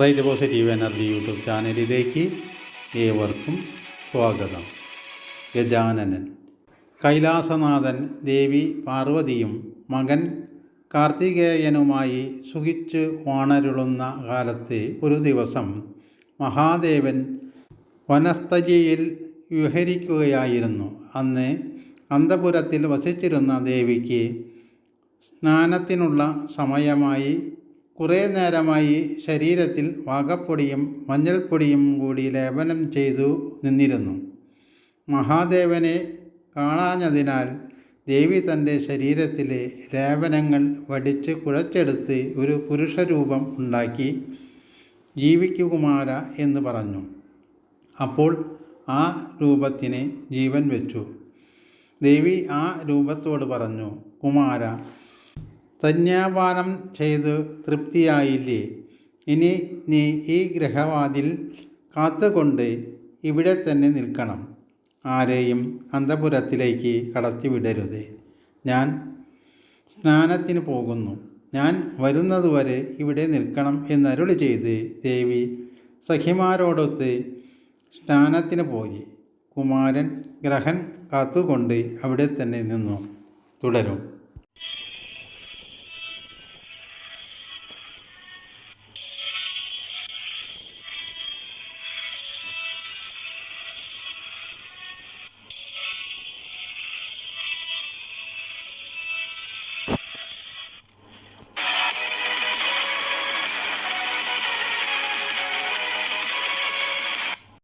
Right positive energy YouTube ചാനലിലേക്ക് ഏവർക്കും സ്വാഗതം. ഗജാനനൻ. കൈലാസനാഥൻ ദേവി പാർവതിയും മകൻ കാർത്തികേയനുമായി സുഖിച്ച് വാണരുളുന്ന കാലത്ത് ഒരു ദിവസം മഹാദേവൻ വനസ്തജിയിൽ വിഹരിക്കുകയായിരുന്നു. അന്ന് അന്തപുരത്തിൽ വസിച്ചിരുന്ന ദേവിക്ക് സ്നാനത്തിനുള്ള സമയമായി കുറേ നേരമായി ശരീരത്തിൽ വാകപ്പൊടിയും മഞ്ഞൾപ്പൊടിയും കൂടി ലേപനം ചെയ്തു നിന്നിരുന്നു. മഹാദേവനെ കാണാഞ്ഞതിനാൽ ദേവി തന്റെ ശരീരത്തിലെ ലേപനങ്ങൾ വടിച്ച് കുഴച്ചെടുത്ത് ഒരു പുരുഷരൂപം ഉണ്ടാക്കി ജീവിക്കുകുമാര എന്ന് പറഞ്ഞു. അപ്പോൾ ആ രൂപത്തിന് ജീവൻ വെച്ചു. ദേവി ആ രൂപത്തോട് പറഞ്ഞു കുമാര സന്യാപാനം ചെയ്ത് തൃപ്തിയായില്ലേ? ഇനി നീ ഈ ഗ്രഹവാതിൽ കാത്തുകൊണ്ട് ഇവിടെ തന്നെ നിൽക്കണം. ആരെയും അന്തപുരത്തിലേക്ക് കടത്തിവിടരുത്. ഞാൻ സ്നാനത്തിന് പോകുന്നു. ഞാൻ വരുന്നതുവരെ ഇവിടെ നിൽക്കണം എന്നരുളി ചെയ്ത് ദേവി സഖിമാരോടൊത്ത് സ്നാനത്തിന് പോയി. കുമാരൻ ഗ്രഹൻ കാത്തുകൊണ്ട് അവിടെ തന്നെ നിന്നു. തുടരും.